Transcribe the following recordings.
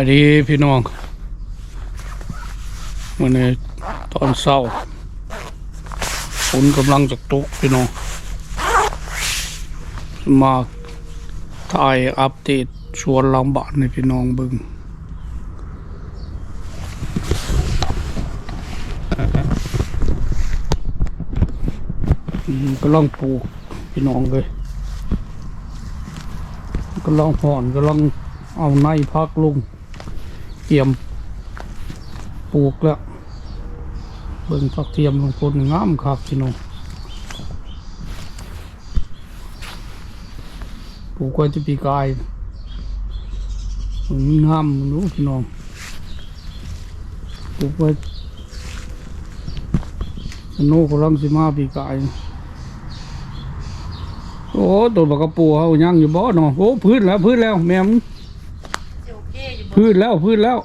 ไปดีพี่น้องวันนี้ตอนเช้าฝนกำลังจะตกพี่น้อง มาถ่ายอัปเดตชวนลังบ้านในพี่น้องบึงกำลังปลูกพี่น้องเลยกำลังห่อนกำลังเอาในพักลุง เตรียมปลูกแล้ว เบิ่งพักเทียมลงคนงามครับพี่น้องปลูกไว้จะปีกายงามรู้พี่น้องปลูกไว้สนุกกำลังสิมาปีกายโอ้ตัวบักกระปูเขายังอยู่บ่เนาะโอ้พื้นแล้วพื้นแล้วแม่ม พื้นแล้วพื้นแล้ว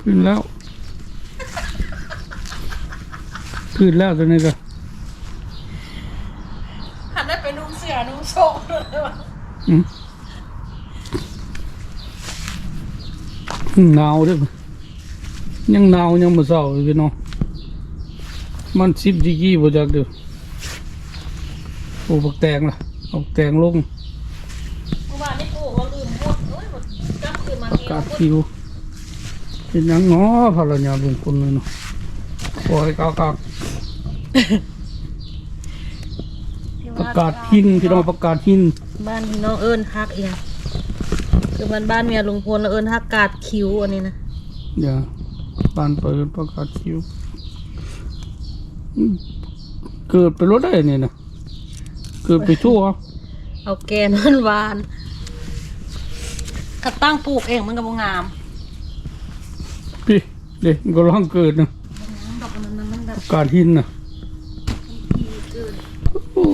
พื้นแล้ว พื้นแล้วตัวนี้ก็หันได้ไปนุ่งเสื้อนุ่งโชกเลยวะอืมหนาวเด้วยยังหนาวยังมาเศร้าอยู่พี่น้องมันสิบดีกรีบ่จักเด้อโอ้บักแตงล่ะ เอาบักแตงลงเมื่อวานนี่ปู่เขาลืมหมดเอ้ยหมดกลับคืนมาอากาศคิวเป็นหยังง้อพลัญญาบุญคุณเลยเนาะปล่อยกากากประกาศหินพี่น้องประกาศหินบ้านพี่น้องเอิญฮักเองคือบ้านบ้านเมียลุงพลแล้วเอิญฮักกาดคิ้วอันนี้นะอย่าบ้านเปิดประกาศคิวอืมเกิดไปรถได้เนี่ยนะ เกิดไปทั่วเอาแกนมันหวานกระตั้งปลูกเองมันก็บ่งามพี่เด็กก็ร้องเกิดนะดอกมันมันมันแบบประกาศหินนะดีเกินโอ้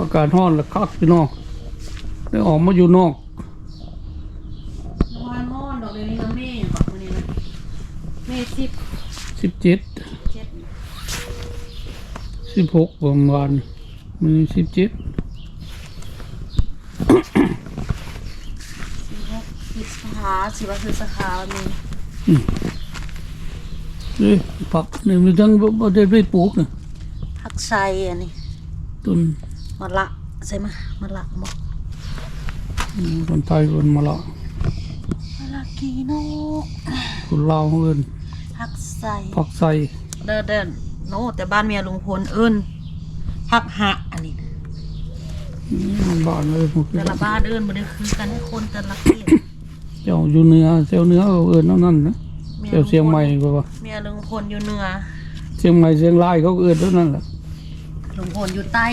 อากาศร้อนละคักพี่น้องได้ออกมาอยู่นอกวานม่อนดอกเดี๋ยวนี้นะแม่บอกวันนี้นะแม่สิบสิบเจ็ดเจ็ดสิบหกประมาณมันสิบเจ็ด สิบหกสิบสาขาสิบว่าคือสาขาวันนี้เอ้ยผักนี่มันทั้งบ่บ่ได้ไปปลูกนะผักไชัยอันนี้ต้นมะละใช่ไหมมะละบอกอืมคนไทยคนมาละมะละกีโนกคนลาวเอิ้นผักใส่ผักใส่เดินเดินโน้แต่บ้านเมียลุงพลเอิ้นผักหะอันนี้นะอืมบ้านเลยพวกแต่ละบ้านเอิ้นบ่ได้คือกันให้คนแต่ละเขตเจ้าอยู่เหนือเจ้าเหนือเขาเอิ้นเท่านั้นนะเจ้าเชียงใหม่ก็ว่าเมียลุงพลอยู่เหนือเชียงใหม่เชียงรายเขาก็เอิ้นเท่านั้นแหละลุงพลอยู่ใต้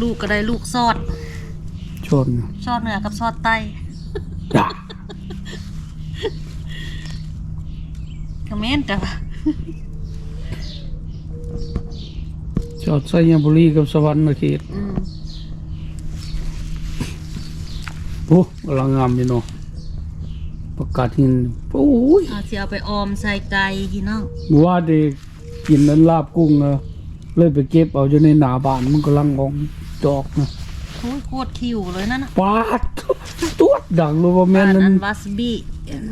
ลูกก็ได้ลูกซอดชนซอดเหนือกับซอดใต้จ้ะก็แม่นแต่ว่าชอดไสยบุรีกับสวรรค์เขตอืม โอ้กำลังงามอยู่เนาะประกาศหินโอ้ยเอาสิเอาไปออมใส่ไก่พี่น้องว่าเด็กกินนั้นลาบกุ้งเออเลยไปเก็บเอาอยู่ในหนาบ้านมันกำลังออกดอกนะโอ้ยโคตรคิวเลยนั่นน่ะปาดตัวดดังเลยว่าแม่บ้านนอันั้นนวาสบี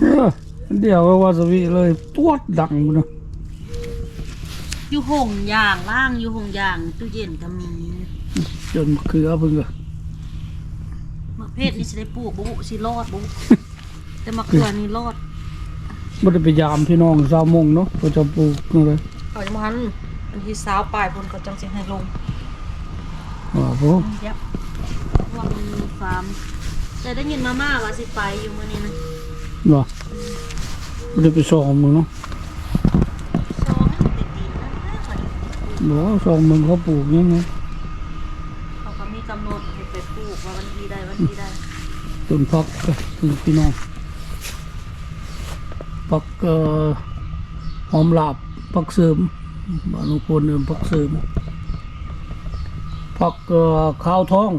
เอออันเดียวก็วาซาบิเลยตัวดดังหมดนะอยู่หงยางล่างอยู่หงยางตู้เย็นก็มีจนมะเขือเพิ่งก็มะ เพชรนี่สิได้ปลูกบุสิรอดบุแต่มะเขือนี่รอดบ่ได้ไปยามพี่น้องสาวมงเนาะก็จะปลูกนั่นเลยเอาจังมันอันที่สาวปลายพนก็จังสิให้ลงว่าผมยับว่ามันมีฟาร์มแต่ได้ยินมาม่าว่าสิไปอยู่มื้อนี้นะว่าบ่ได้ไปส่องมึงเนาะซองให้มันติดดินนะบัดนี้บ่ส่องมึงเขาปลูกยังไง เขาก็มีกำหนดให้ไปปลูกว่าวัน ที่ใดวันที่ใดต้นพักคือพี่น้องพักเอ่อหอมลาบพักเสริมบานลุงพลเอิ้นพักเสริมพักเอ่อข้าวท้อง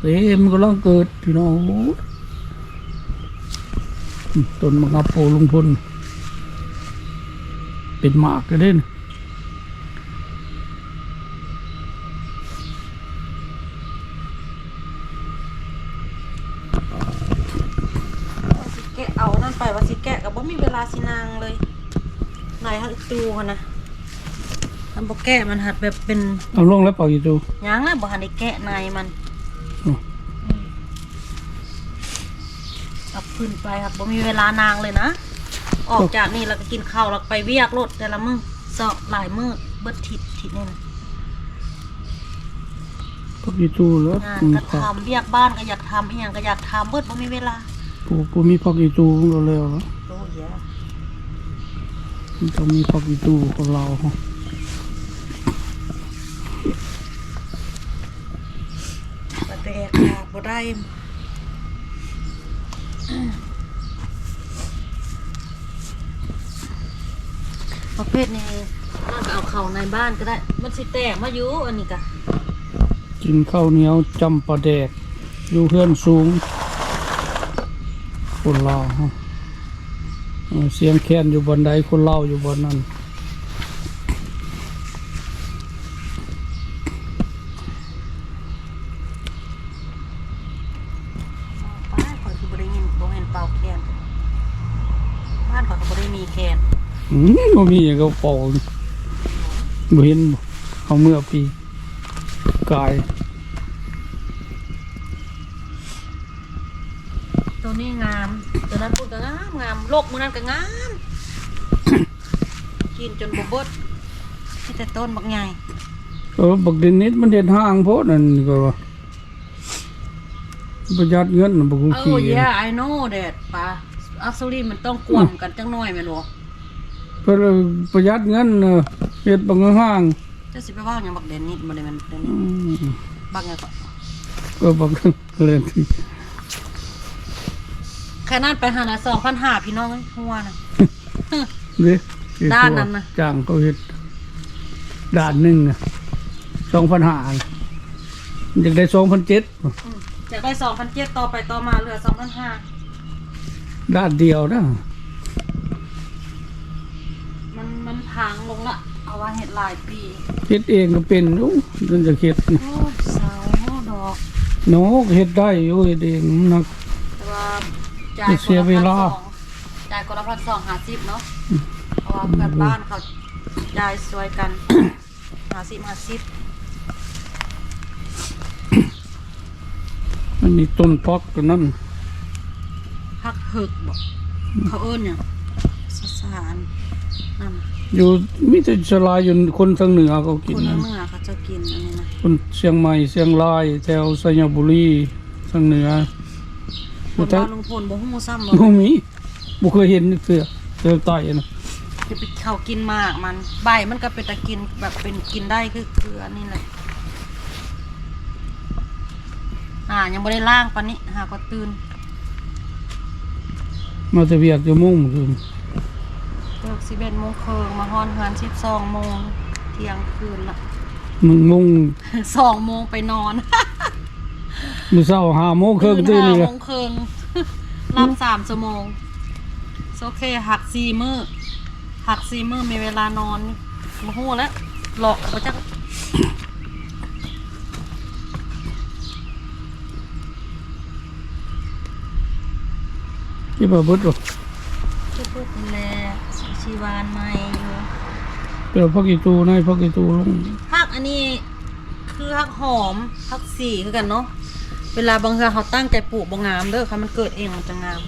เต็มกำลังเกิดพี่น้องต้นมะขับโพลุงพลเป็นหมากกันเด่นไแกะมันหัดแบบเป็นเอาลงแล้วเป่าอยู่ดูหยังนะบ่หันได้แกะนายมันอืมเอาขึ้นไปครับบ่มีเวลานางเลยนะ ออกจากนี่แล้วก็กินข้าวแล้วก็ไปเวียกรถแต่ละมื้อสอบหลายมื้อเบิดทิศทิศนี่นะพักอยู่ดูแล้วงานอืมก็ครับทำเวียกบ้านก็อยากทำอีหยังก็อยากทำเบิดบ่มีเวลาปูปูมีพักอยู่ดูของเราแล้วแล้วโอ้ยะมันต้องมีพักอยู่ดูของเรา แตกขาดบ่ได้ประเภทนี้น่าจะเอาเข้าในบ้านก็ได้ มันสิแตกมาอยู่อันนี้ก็กินข้าวเหนียวจำปลาแดก อยู่เพื่อนสูงคนเราวฮะเออเสียงแค้นอยู่บนใดคนเล่าอยู่บนนั้น บ้านข่อยคือบ่ได้ยินบ่เห็นเป่าแคนบ้านข่อยก็บ่ได้ มีแคนอืมบ่มีอย่างก็เป่าบ่เห็นบ่เอาเมื่อปีกาย ตัวนี้งาม ตัวนั้นพูดก็งามงามโลกมื้อนั้นก็งาม กินจนบ่เบิดมีแต่ต้นบักใหญ่เออบักเดนนิดมันเด็ดห้างโพดนั่นก็ว่าประหยัดเงินน่ะบ่กูโอ้ขี้ย yeah I know that ปะ อักษรีมันต้องกวมกันจังน้อยแม่นบ่เพื่อประหยัดเงินน่ะเฮ็ดบักห้างจะสิไปว่าหยังบักเดนนิดบ่ได้แม่นเดนนิอืดมบักหยังก็ก็บักเล่นที่แค่นั้นไปหาน่ะ2,500พี่น้องเอ้ยหัวน่ะเด้ด้านนั้นน่ะจ้างเขาเฮ็ดด้านหนึงน่ะ2,500อยากได้2,700อืมอยากได้2,700ต่อไปต่อมาเหลือ2,500 ด้านเดียวนะมันมันพังลงละเอาว่าเห็ดหลายปีเฮ็ดเองก็เป็นโอ้จนจะเฮ็ดโอ้ยเสาดอกเนาะเฮ็ดได้อยู่เฮ็ดเองมันนัก แต่ว่าจ่าไม่ยเสียเวลาจ่ายคนละพันสองหาสิบเนาะเพราะว่าเพื่อนบ้านเขาจ่ายช่วยกันหาสิบหาสิบมันมีต้นพักก็นั่น พักหึกบอกเขาเอิ้นเนี่ยสสารนั่นอยู่มีแต่ชลายอยู่คนทางเหนือเขากินคนนะเมื่อเขาจะกินอันนี้นะคนเชียงใหม่เชียงรายแถวสยบุรีทางเหนือคนบ้านลุงพลบ่ฮู้ซ้ำหรอกบ่มีบ่เคยเห็นเสือเสือใต้นะจะไปเขากินมากมันใบมันก็เป็นตะกินแบบเป็นกินได้คือคืออันนี้แหละอ่ายังไม่ได้ล่างปานนี้หาก็ตื่น มาแต่เวียกจะมุ่งคืนเลิกสิบเอ็ดโมงครึ่งมาฮอนงานสิบสองโมงเที่ยงคืนละ มึงมุ่งสองโมงไปนอนมื้อเช้า5โมงครึ่งตื่นห้านี่โมล่ะงครึ่งรับสามชั่วโมงโอเคหักสี่มือหักสี่มือมีเวลานอนมาหูแล้วหลอกมาจัก ที่บ่เบิดบ่ชื่อพูดแลชีวานไม่อยู่เดี๋ยวพักอีตูนายพักอีตูลงผักอันนี้คือผักหอมผักสีคือกันเนาะเวลาบางทีเขาตั้งใจปลูกบางงามเด้อค่ะมันเกิดเองมันจะงาม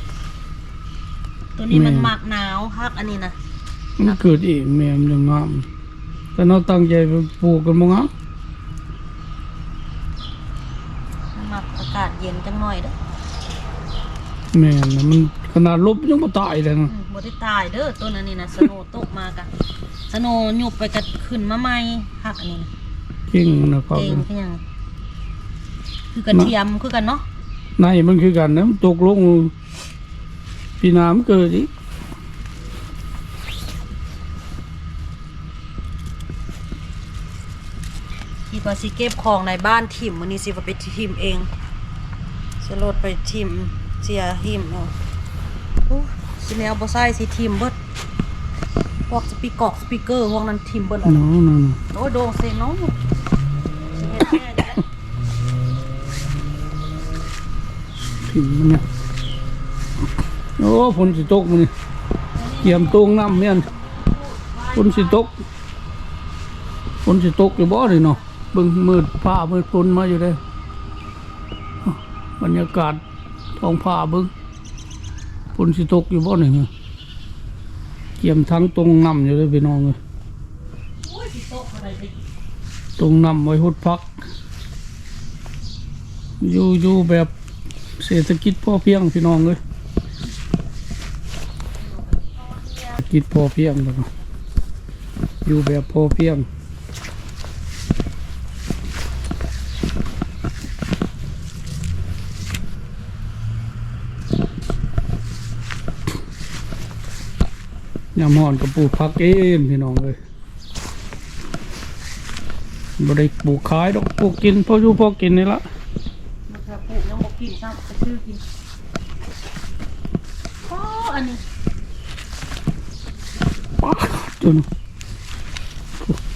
ตัวนี้มันหมักหนาวผักอันนี้นะมันเกิดเองแม่มันยังงามแต่เราตั้งใจไปปลูกกันบ่งามมันหมักอากาศเย็นจังหน่อยเด้อแม่นน่ะมัน ขนาดลบยังบ่ตายเลยนะอืมบ่ได้ตายเด้อต้นอันนี้นะสโนว์ตกมากะสโนว์หยุบไปกัขึ้นมาใหม่ผักอันนี้นะเก่งนะครับเก่งคือหยังคือกระเทียมคือกันเนาะในมันคือกันนะมันตกลงปีหน้ามันเกิดอีกที่ว่าสิเก็บของในบ้านทิมมื้อนี้สิว่าไปทิมเองสิรถไปทิมเสียทิมเอาโอ้ สิแนวบ่ใส่สิทิมเบิดพวกสปีกอกสปีกเกอร์พวกนั้นทิมเบิดแล้วเนาะนั่นน่ะโอ้ยโดงเซน้องสิเฮ็ดแน่เด้อถึงมันเนี่ยโอ้อ้ฝนสิตกมันเกี่ยมตรงน้ำเมียนฝนสิตกฝนสิตกอยู่บ่เลยเนาะเบิ่งมืดผ้ามืดฝนมาอยู่เด้อ้าวบรรยากาศท้องผ้าเบิ่งฝ นสิตกอยู่บ่นี่เนี่ยเกี่ยมทั้งตรงน้ำอยู่เลยพี่น้องเลยตรงน้ำไว้หดพัก อยู่อยู่แบบเศรษฐกิจพอเพียงพี่น้องเลยเศรษฐกิจพอเพียงแล้วก็อยู่แบบพอเพียง ยามหอนกับปลูกพักเองพี่น้องเลยบ่ได้ปลูกขายดอกปลูกกินพออยู่พอกินนี่ละมันจะปลูกยังบอกกินซ้ำจะซื้อกินอ๋ออันนี้ป๊าดจน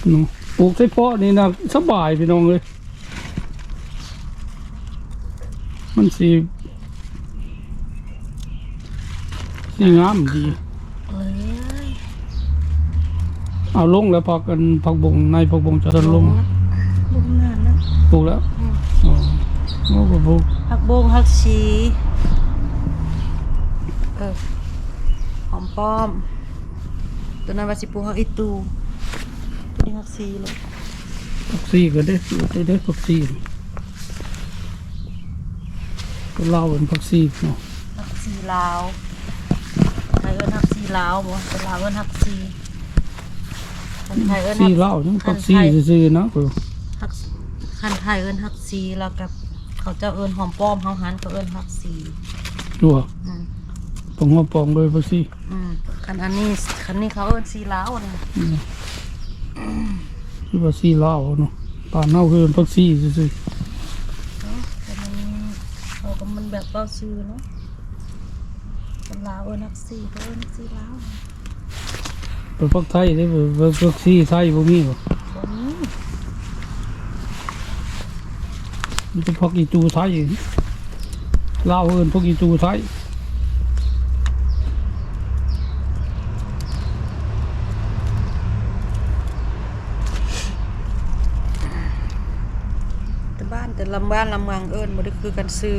เนาะปลูกใส่เพาะนี่นะสบายพี่น้องเลย มันสีสีงามดี เอ้ย เอาลงแล้วพักกันพักบงในพักบงจะเดินลงลงนานนะปลูกแล้วอ๋อโอ้ก็ปลูกผักบงผักชีเออหอมป้อมตัวนั้นว่าสิปลูกผักอีตูตัวนี้ผักชีเลยผักซีก็ได้ปลูกได้ได้ผักซีก็เล่าเป็นผักซีเนาะผักชีลาวไทยเอิ้นผักชีลาวบ่เป็นลาวเอิ้นผักชี คนไทยเอิ้นซีผักเล่าจังผักซีซื่อๆนะก็ผักคันไทยเอิ้นผักชีแล้วกับเขาเจ้าเอิ้นหอมป้อมเฮาหันก็เอิ้นผักชีตัวอืมปองหัวปองเลยผักซีอืมคันอันนี้คันนี้เขาเอิ้นชีลาวนี่คือว่าซีเล่าเนาะป่านเฮาคือผักซีซื่อแต่มันเขาก็มันแบบเป้าชื่อเนาะคนลาวเอิ้นผักชีเขาเอิ้นผักชีลาวๆ เป็นผักไทยได้บ่ผักซีไทยบ่มีบ่บ่มีมีแต่ผักอีตูไทยลาวเอินผักอีตูไทยแต่บ้านแต่ลำบ้านลำเมืองเอิ้นบ่ได้คือกันซื้อ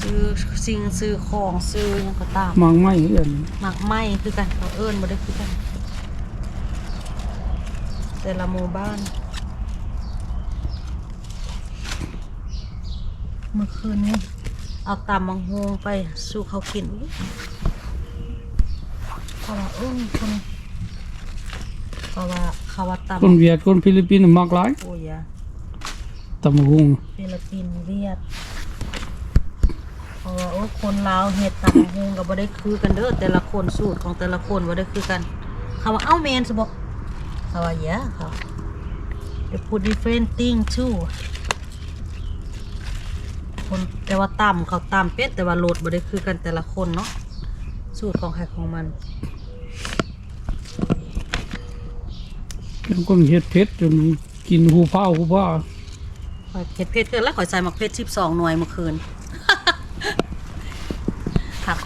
ซื้อสิ่งซื้อของซื้อหยังก็ตามมังไม่เอิ้นหมักไหม้คือกันเขาเอิ้นบ่ได้คือกัน แต่ละหมู่บ้าน เมื่อคืนนี้เอาตำมังโฮงไปสู่เขากินอุ๊ยเขาว่าเอิ้นคนเขาว่าเขาว่าตำคนเวียดคนฟิลิปปินส์มักหลายโอ้ยอะตำบักหุงฟิลิปปินส์เวียดเพ ราะว่าโอ้คนลาวเฮ็ดตำมังโฮงก็บ่ได้คือกันเด้อแต่ละคนสูตรของแต่ละคนบ่ได้คือกันเขาว่าเอ้าแมนสบอกเขาว่า yeah เขา they put different thing too คนแต่ว่าต่ำเขาต่ำเป็ดแต่ว่าโหลดบ่ได้คือกันแต่ละคนเนาะสูตรของใครของมันเป็นคนเฮ็ดเผ็ดจนกินหูเผาหูผ้าข่อยเผ็ดเผ็ดเกินแล้วข่อยใส่หมักเผ็ดสิบสองหน่วยเมื่อคืนค่ะข่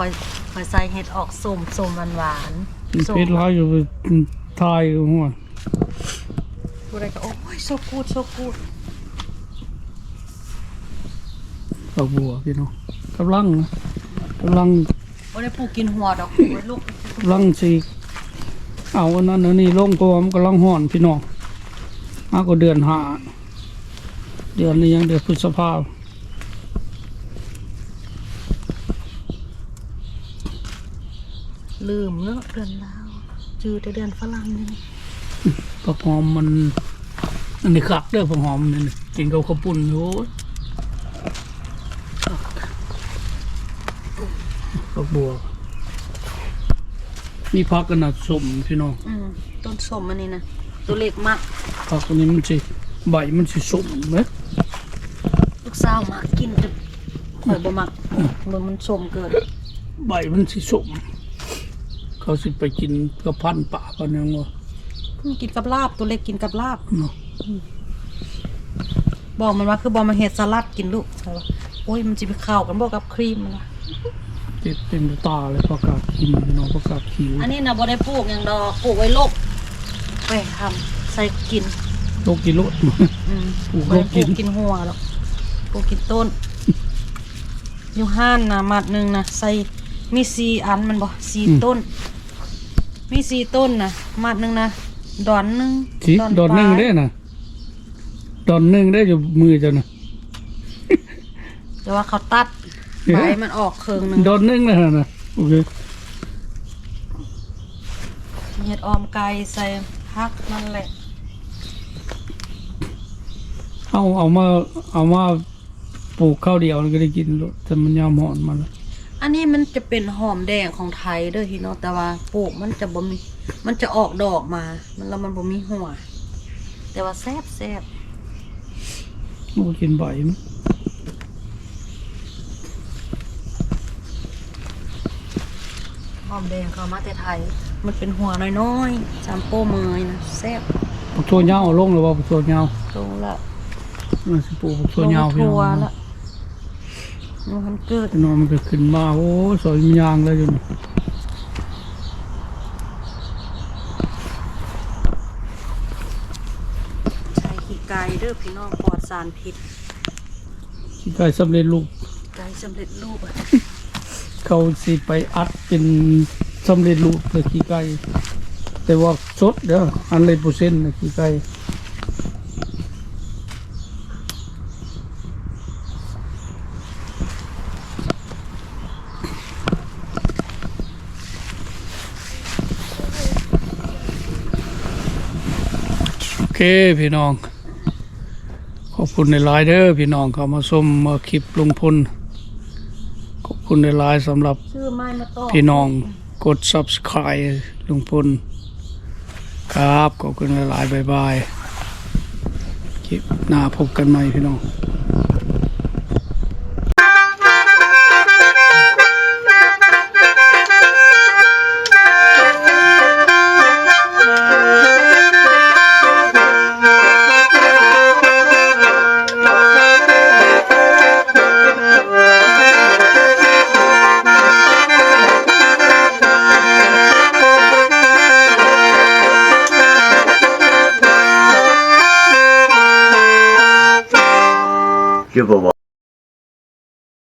อยข่อยใส่เห็ดออกส้มส้มหวานหวานๆกินส้มเผ็ดหลายอยู่ไปทายหัวผู้ใดก็โอ้ยโซกูดโซกูดดอกบัวพี่น้องกำลังนะกำลังบ่ได้ปลูกกินหัวดอกไว้ลูกกำลังสิเอาอันนั้นอันนี้ลงเพราะว่ามันกำลังห่อนพี่น้องมากกว่าเดือนห้าเดือนนี้ยังเดือนพฤษภา ลืมเนาะเดือนลาวจือแต่เดือนฝรั่งนี่ผักหอมมันอันนี้คักเด้อผักหอมนี่นะกินกับข้าวปุ้นโอ้ยคักดอกบัว มีพักกันนะสมพี่น้องอืมต้นส้มอันนี้นะตัวเล็กมากผักอันนี้มันสิใบมันสิสมไหมลูกสาวมากกินแต่ข่อยบ่มักมันมันส้มเกินใบมันสิสม เขาสิไปกินกับพันป่าพันหยังวะอืมกินกับลาบตัวเล็กกินกับลาบ เนาะบอกมันว่าคือบอกมาเฮ็ดสลัดกินลูกใช่ปะโอ้ยมันจะไปเข้ากันบอกกับครีมมันนะเต็มเต็มตาเลยประกาศกินพี่น้องประกาศขิวอันนี้นะบ่ได้ปลูกอย่างดอกปลูกไว้ลบไปทำใส่กินโลกกิโลอืมปลูกบ่ได้ลบกินกินหัวหรอกปลูกกินต้นอยู่ห้านนะมัดหนึ่งนะใส่มีสี่อันมันบ่สี่ต้น มีสี่ต้นนะมัดหนึ่งนะดอนหนึ่งสิดอนหนึ่งปลายได้น่ะดอนหนึ่งได้อยู่มือเจ้าน่ะแต่ว่าเขาตัดใบมันออกเคืองหนึ่งดอนหนึ่งนะน่ะโอเคเห็ดออมไก่ใส่พักนั่นแหละเอาเอามาเอามาปลูกข้าวเดียวก็ได้กินโลดแต่มันยามหอนมาแล้ว อันนี้มันจะเป็นหอมแดงของไทยเด้อพี่น้องแต่ว่าปลูกมันจะบ่มีมันจะออกดอกมา มันแล้วมันบ่มีหัว แต่ว่าแซ่บแซ่บโอ้กินใบมันหอมแดงเขามาแต่ไทย มันเป็นหัวน้อยๆจำโป้เมยนะแซ่บปักโซยาวเอาลงหรือว่าปักโซยาวลงละมันสิปลูกปักโซลงยาวพี่ทัน้วองละ นูมันเกิดพี่น้องมันก็ขึ้นมาโอ้สวยมันยางเลยอยู่นี่ใช้ขี้ไก่เด้อพี่น้องปลอดสารพิษที่ใกล้สำเร็จรูปไก่สำเร็จรูปอะเขาสิไปอัดเป็นสำเร็จรูปเลยขี้ไก่แต่ว่าสดเด้ออันเลยเปอร์เซ็นต์นะขี้ไก่ พี่น้อง ขอบคุณในไลน์เด้อพี่น้องเขามาชมมาคลิปลุงพลขอบคุณในไลน์สำหรับชื่อไม้มาต่อพี่น้องกด subscribe ลุงพลครับขอบคุณหลายๆบายบายคลิปหน้าพบกันใหม่พี่น้อง Give a